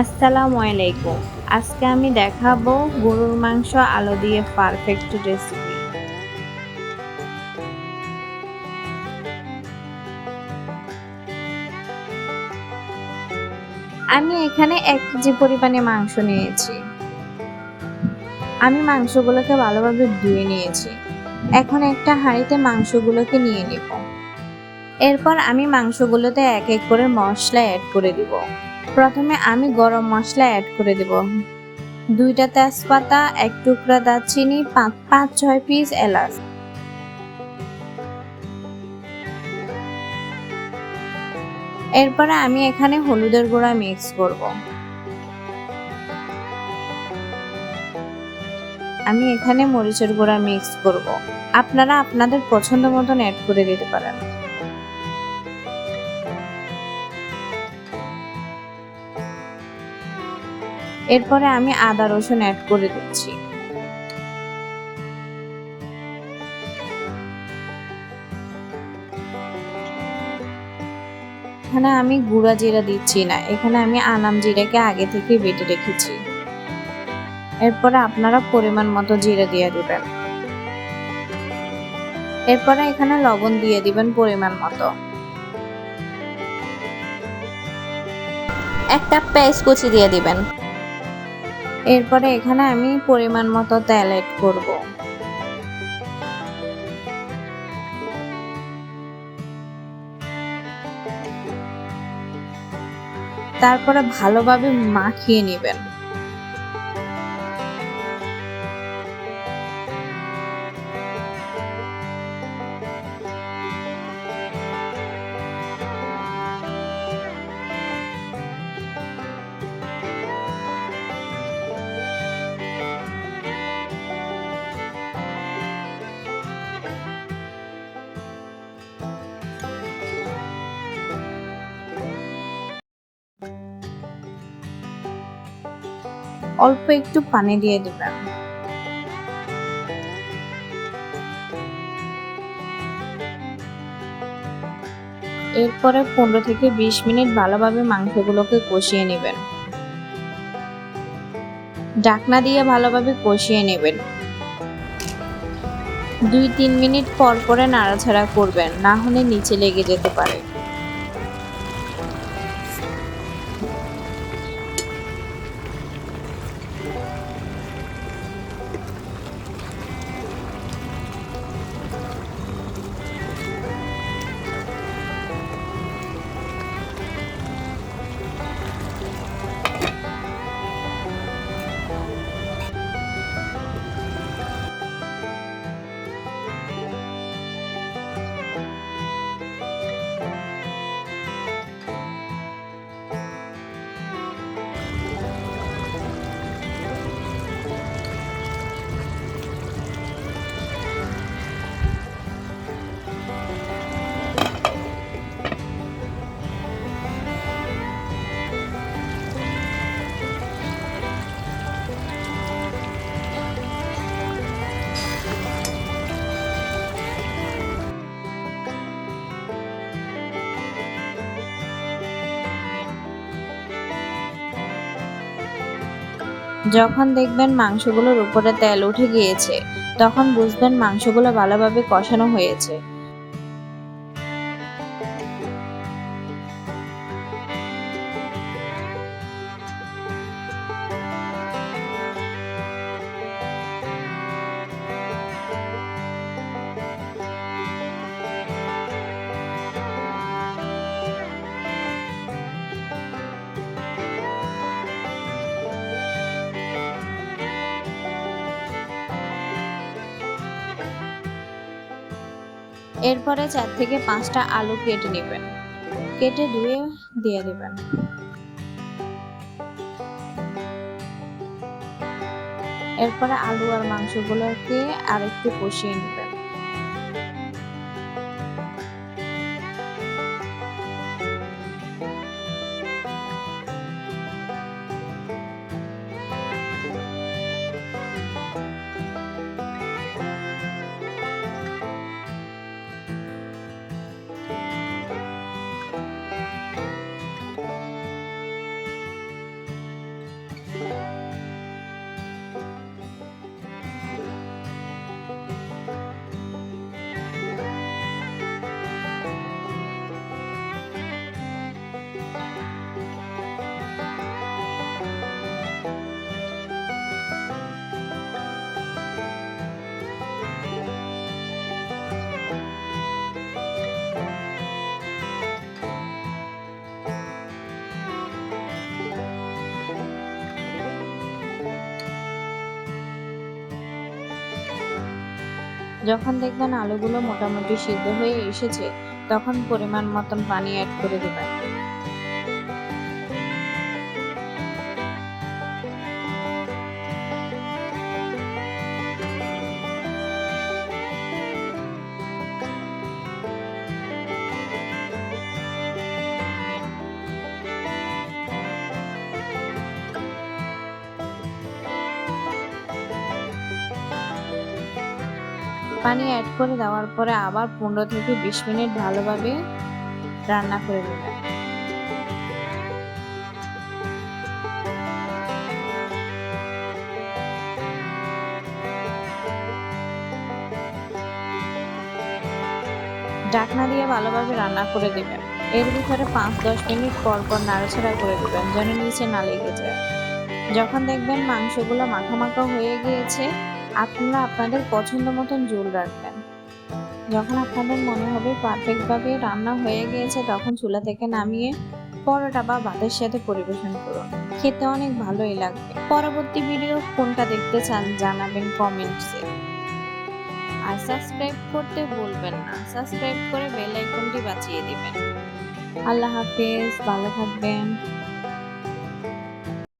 আসসালামু আলাইকুম। আজকে আমি দেখাবো গরুর মাংস আলো দিয়ে পারফেক্ট রেসিপি আমি এখানে এক কেজি পরিমাণে মাংস নিয়েছি। আমি মাংসগুলোকে ভালোভাবে ধুয়ে নিয়েছি। এখন একটা হাঁড়িতে মাংসগুলোকে নিয়ে নিব। এরপর আমি মাংসগুলোতে এক এক করে মশলা অ্যাড করে দিব। প্রথমে আমি গরম মশলা অ্যাড করে দেব। দুইটা তেজপাতা, এক টুকরা দারচিনি, পাঁচ ছয় পিস এলাচ। এরপরে আমি এখানে হলুদের গুঁড়া মিক্স করব। আমি এখানে মরিচের গুঁড়া মিক্স করব। আপনারা আপনাদের পছন্দ মতন অ্যাড করে দিতে পারেন। এরপরে আমি আদা রসুন অ্যাড করে দিচ্ছি। এখানে আমি গুঁড়া জিরা দিচ্ছি না, এখানে আমি আনাম জিরাকে আগে থেকে বেটে রেখেছি। এরপরে আপনারা পরিমাণ মতো জিরা দিয়ে দিবেন। এরপরে এখানে লবণ দিয়ে দিবেন পরিমাণ মতো। একটা পেঁয়াজ কুচি দিয়ে দিবেন। এরপরে এখানে আমি পরিমাণ মতো তেল অ্যাড করব। তারপরে ভালোভাবে মাখিয়ে নেবেন। অল্প একটু পানি দিয়ে দিবেন। এরপরে পনেরো থেকে বিশ মিনিট ভালোভাবে মাংসগুলোকে কষিয়ে নেবেন। ডাকনা দিয়ে ভালোভাবে কষিয়ে নেবেন। দুই তিন মিনিট পর পরে নাড়াছাড়া করবেন, না হলে নিচে লেগে যেতে পারে। যখন দেখবেন মাংসগুলোর উপরে তেল উঠে গিয়েছে তখন বুঝবেন মাংসগুলো ভালোভাবে কষানো হয়েছে। এরপরে চার থেকে পাঁচটা আলু কেটে নেবেন। কেটে ধুয়ে দিয়ে দেবেন। এরপরে আলু আর মাংসগুলোকে আর একটু কষিয়ে নেবেন। যখন দেখবেন আলুগুলো মোটামুটি সিদ্ধ হয়ে এসেছে তখন পরিমাণ মতন পানি অ্যাড করে দেবেন। পানি অ্যাড করে দেওয়ার পরে আবার পনেরো থেকে বিশ মিনিট ভালোভাবে রান্না করে নেবেন ঢাকনা দিয়ে ভালোভাবে রান্না করে দেবেন। এর ভিতরে পাঁচ দশ মিনিট পর পর নাড়াচাড়া করে দেবেন, যেন নিচে না লেগে যায়। যখন দেখবেন মাংসগুলো মাখা মাখা হয়ে গিয়েছে আপনারা আপনাদের পছন্দ মতন ঝোল রাখবেন। যখন আপনাদের মনে হবে পারফেক্টভাবে রান্না হয়ে গিয়েছে, তখন চুলা থেকে নামিয়ে পরোটা বা ভাতের সাথে পরিবেশন করুন। খেতে অনেক ভালোই লাগবে। পরবর্তী ভিডিও কোনটা দেখতে চান জানাবেন কমেন্টসে আর সাবস্ক্রাইব করতে ভুলবেন না। সাবস্ক্রাইব করে বেল আইকনটি বাঁচিয়ে দিবেন। আল্লাহ হাফেজ, ভালো থাকবেন।